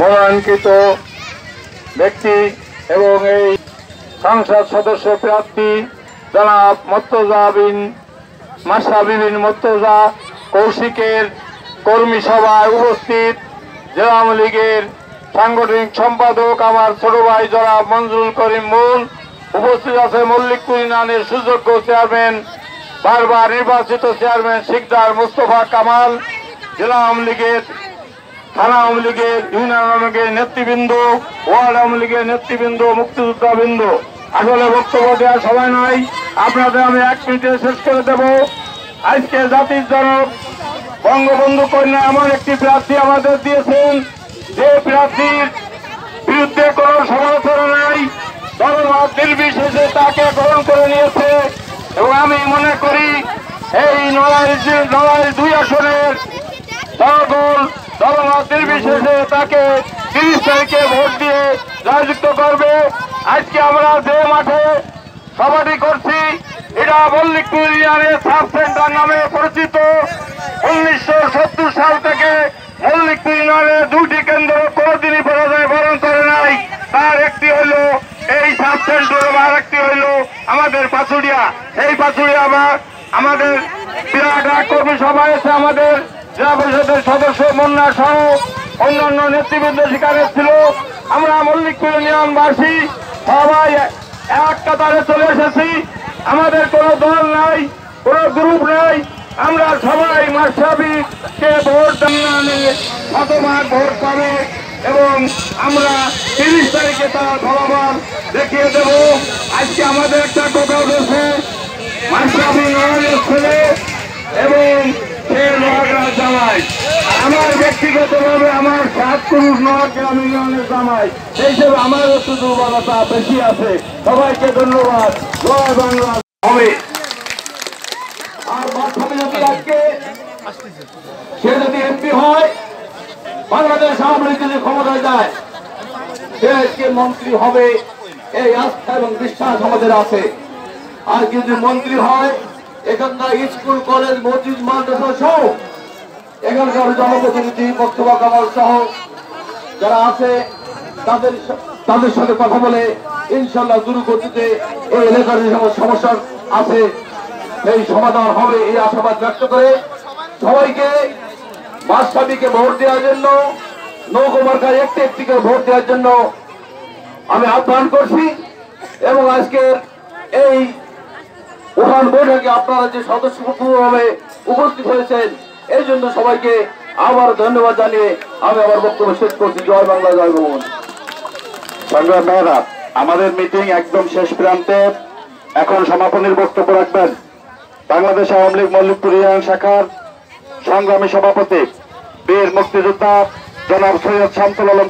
মনোনয়নকৃত ব্যক্তি এবং এই সংসদ সদস্য প্রার্থী জনাব মর্তজা বিন মাসা বিবিন মর্তজা কৌশিকের কর্মী সভায় উপস্থিত জেলা আওয়ামী লীগের সাংগঠনিক সম্পাদক আমার ছোট ভাই জনাব মঞ্জুরুল করিম মুন উপস্থিত আছে মল্লিক ইউনিয়নের সুযোগ্য চেয়ারম্যান, বারবার নির্বাচিত চেয়ারম্যান শিকদার মুস্তফা কামাল, জেলা আওয়ামী লীগের থানা আওয়ামী লীগের, ইউনিয়ন আওয়ামী লীগের নেতৃবৃন্দ, ওয়ার্ড আওয়ামী লীগের নেতৃবৃন্দ মুক্তিযোদ্ধা বৃন্দ আসলে বক্তব্য দেওয়ার সময় নাই। আপনাদের আমি এক মিনিটে শেষ করে দেব। আজকে জাতির জনক বঙ্গবন্ধু কন্যা এমন একটি প্রার্থী আমাদের দিয়েছেন, যে প্রার্থীর বিরুদ্ধে কোনো সমালোচনা নাই, ধন্যবাদ, নির্বিশেষে তাকে গ্রহণ করে নিয়েছে। এবং আমি মনে করি, এই নড়াই নড়াই দুই আসনের দলমত নির্বিশেষে তাকে তিরিশ তারিখে ভোট দিয়ে জয়যুক্ত করবে। আজকে আমরা যে মাঠে সভাটি করছি, এটা মল্লিকপুর ইউনিয়নের সাব সেন্টার নামে পরিচিত। উনিশশো সত্তর সাল থেকে মল্লিকপুর ইউনিয়নের দুটি কেন্দ্র কোনোদিনই পরাজয় বরণ করে নাই। তার একটি হইল এই সাব সেন্টার, আর একটি হইল আমাদের পাচুরিয়া। এই পাচুরিয়া আবার আমাদের বিরাট কর্মী সভা এসে আমাদের জেলা পরিষদের সদস্য মন্না সহ, অন্যান্য নেতৃবৃন্দ সেখানে ছিল। আমরা মল্লিকপুর ইউনিয়নবাসী সবাই এক কাতারে চলে এসেছি। আমাদের কোনো দল নাই, কোনো গ্রুপ নাই। আমরা সবাই মাসাবিকে ভোট দানে শতভাগ ভোট পাবে এবং আমরা তিরিশ তারিখে তার ফলাফল দেখিয়ে দেব। আজকে আমাদের একটা কথা উঠেছে মাসাবি নয়নের ছেলে এবং আমার ব্যক্তিগতভাবে আমার সাত পুরুষ নোয়াগ্রাম ইউনিয়নের জামাই। সেই হিসেবে আমার একটু দুর্বলতা বেশি আছে। সবাইকে ধন্যবাদ। জয় বাংলা। হবে। সে যদি এমপি হয়, বাংলাদেশ আওয়ামী লীগ যদি ক্ষমতায় যায়, সে আজকে মন্ত্রী হবে। এই আস্থা এবং বিশ্বাস আমাদের আছে। আর যদি মন্ত্রী হয়, এখানকার স্কুল, কলেজ, মসজিদ, মাদ্রাসা সহ এখানকার জনপ্রতিনিধি, বক্তব্য কামাল সহ যারা আছে, তাদের তাদের সাথে কথা বলে ইনশাল্লাহ গতিতে এই এলাকার যে সমস্যা আছে সেই সমাধান হবে এই আশাবাদ ব্যক্ত করে সবাইকে বাদশাবীকে ভোট দেওয়ার জন্য নৌকুমার্কার একটি একটিকে ভোট দেওয়ার জন্য আমি আহ্বান করছি এবং আজকের এই উঠান বৈঠকে আপনারা যে সদস্যভাবে উপস্থিত হয়েছেন এই জন্য সবাইকে আবার ধন্যবাদ জানিয়ে আমি আমার বক্তব্য শেষ করছি। জয় বাংলা, জয় ভবন সংগ্রাম মেহরা আমাদের মিটিং একদম শেষ প্রান্তে। এখন সমাপনীর বক্তব্য রাখবেন। বাংলাদেশ আওয়ামী লীগ মল্লিকপুর ইউনিয়ন শাখার সংগ্রামী সভাপতি বীর মুক্তিযোদ্ধা জনাব সৈয়দ শামসুল আলম